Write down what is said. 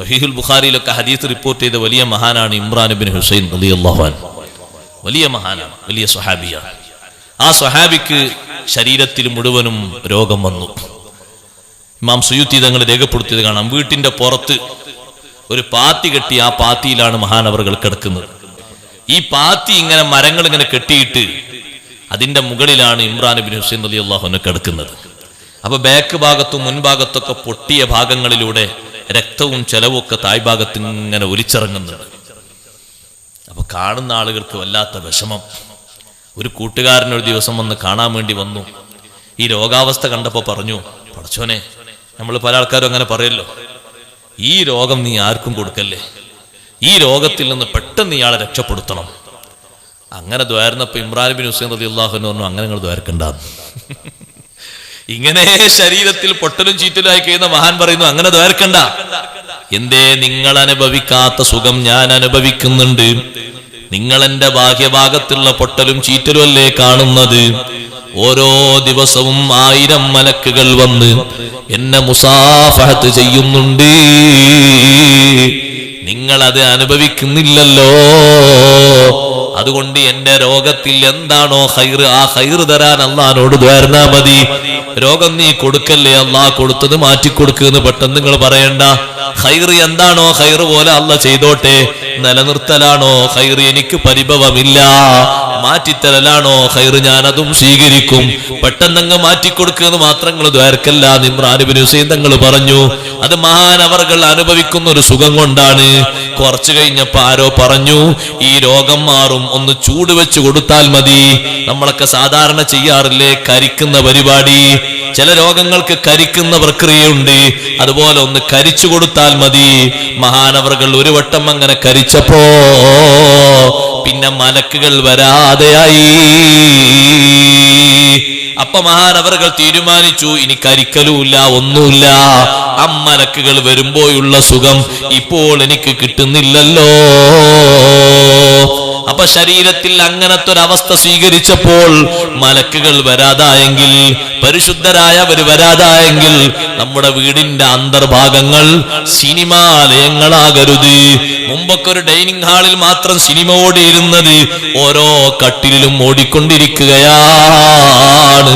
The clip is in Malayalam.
സഹീഹുൽ ബുഖാരിയിലൊക്കെ ഹദീസ് റിപ്പോർട്ട് ചെയ്ത വലിയ മഹാനാണ് ഇമ്രാൻ ബിൻ ഹുസൈൻ വലിയ മഹാനാണ് വലിയ സ്വഹാബിയാണ്. ആ സ്വഹാബിക്ക് ശരീരത്തിൽ മുഴുവനും രോഗം വന്നു. ഇമാം സുയുത്തി തങ്ങൾ രേഖപ്പെടുത്തിയത് കാണാം. വീട്ടിന്റെ പുറത്ത് ഒരു പാത്തി കെട്ടി ആ പാത്തിയിലാണ് മഹാനവറുകൾ കിടക്കുന്നത്. ഈ പാത്തി ഇങ്ങനെ മരങ്ങൾ ഇങ്ങനെ കെട്ടിയിട്ട് അതിന്റെ മുകളിലാണ് ഇമ്രാൻ ബിൻ ഹുസൈൻ അലി അള്ളാഹുനെ കിടക്കുന്നത്. അപ്പൊ ബാക്ക് ഭാഗത്തും മുൻഭാഗത്തൊക്കെ പൊട്ടിയ ഭാഗങ്ങളിലൂടെ രക്തവും ചെലവും ഒക്കെ തായ്ഭാഗത്ത് ഇങ്ങനെ ഒലിച്ചിറങ്ങുന്നുണ്ട് അപ്പൊ കാണുന്ന ആളുകൾക്ക് വല്ലാത്ത വിഷമം. ഒരു കൂട്ടുകാരൻ ഒരു ദിവസം വന്ന് കാണാൻ വേണ്ടി വന്നു. ഈ രോഗാവസ്ഥ കണ്ടപ്പോ പറഞ്ഞു പടച്ചോനെ നമ്മൾ പല ആൾക്കാരും അങ്ങനെ പറയല്ലോ. ഈ രോഗം നീ ആർക്കും കൊടുക്കല്ലേ? ഈ രോഗത്തിൽ നിന്ന് പെട്ടെന്ന് ഇയാളെ രക്ഷപ്പെടുത്തണം. അങ്ങനെ ദ്വാരുന്നപ്പോ ഇമ്രാൻ ബിൻ ഹുസൈൻ റതി അള്ളാഹുന്ന് പറഞ്ഞു അങ്ങനെ നിങ്ങൾ ദ്വാരക്കണ്ടാന്ന്. ഇങ്ങനെ ശരീരത്തിൽ പൊട്ടലും ചീറ്റലായി കഴിയുന്ന മഹാൻ പറയുന്നു അങ്ങനെ ദ്വാരക്കണ്ട എന്തേ നിങ്ങൾ അനുഭവിക്കാത്ത സുഖം ഞാൻ അനുഭവിക്കുന്നുണ്ട്. നിങ്ങൾ എന്റെ ബാഹ്യഭാഗത്തുള്ള പൊട്ടലും ചീറ്റലും അല്ലേ കാണുന്നത്? ഓരോ ദിവസവും ആയിരം മലക്കുകൾ വന്ന് എന്നെ മുസാഫഹത്ത് ചെയ്യുന്നുണ്ട്. നിങ്ങൾ അത് അനുഭവിക്കുന്നില്ലല്ലോ. അതുകൊണ്ട് എന്റെ രോഗത്തിൽ എന്താണോ ഹൈറ് ആ ഹൈറ് തരാൻ അള്ളഹാനോട് ദ്വാരനാ മതി. രോഗം നീ കൊടുക്കല്ലേ അള്ളാ കൊടുത്തത് മാറ്റിക്കൊടുക്കുന്ന് പെട്ടെന്ന് നിങ്ങൾ പറയണ്ട. ഹൈറ് എന്താണോ ഹൈറ് പോലെ അല്ല ചെയ്തോട്ടെ. നിലനിർത്തലാണോ ഹൈർ എനിക്ക് പരിഭവമില്ല. മാറ്റിത്തരലാണോ ഹൈർ ഞാൻ അതും സ്വീകരിക്കും. പെട്ടെന്നങ്ങ് മാറ്റിക്കൊടുക്കുക മാത്രം ദ്വാരക്കല്ല. നിമ്രാനുബിൻ ഹുസൈൻ തങ്ങൾ പറഞ്ഞു അത് മഹാനവർകൾ അനുഭവിക്കുന്ന ഒരു സുഖം കൊണ്ടാണ്. കുറച്ചു കഴിഞ്ഞപ്പോ ആരോ പറഞ്ഞു ഈ രോഗം മാറും. ഒന്ന് ചൂട് വെച്ച് കൊടുത്താൽ മതി. നമ്മളൊക്കെ സാധാരണ ചെയ്യാറില്ലേ? കരിക്കുന്ന പരിപാടി. ചില രോഗങ്ങൾക്ക് കരിക്കുന്ന പ്രക്രിയയുണ്ട്. അതുപോലെ ഒന്ന് കരിച്ചു കൊടുത്താൽ മതി. മഹാനവറുകൾ ഒരു വട്ടം അങ്ങനെ കരിച്ചപ്പോ പിന്നെ മലക്കുകൾ വരാതെയായി. അപ്പൊ മഹാനവറുകൾ തീരുമാനിച്ചു ഇനി കരിക്കലുമില്ല ഒന്നുമില്ല. അമ്മലക്കുകൾ വരുമ്പോഴുള്ള സുഖം ഇപ്പോൾ എനിക്ക് കിട്ടുന്നില്ലല്ലോ. അപ്പൊ ശരീരത്തിൽ അങ്ങനത്തെ ഒരു അവസ്ഥ സ്വീകരിച്ചപ്പോൾ മലക്കുകൾ വരാതായെങ്കിൽ പരിശുദ്ധരായവർ വരാതായെങ്കിൽ നമ്മുടെ വീടിന്റെ അന്തർഭാഗങ്ങൾ സിനിമാലയങ്ങളാകരുത് മുമ്പൊക്കെ ഒരു ഡൈനിങ് ഹാളിൽ മാത്രം സിനിമ ഓടിയിരുന്നത് ഓരോ കട്ടിലും ഓടിക്കൊണ്ടിരിക്കുകയാണ്.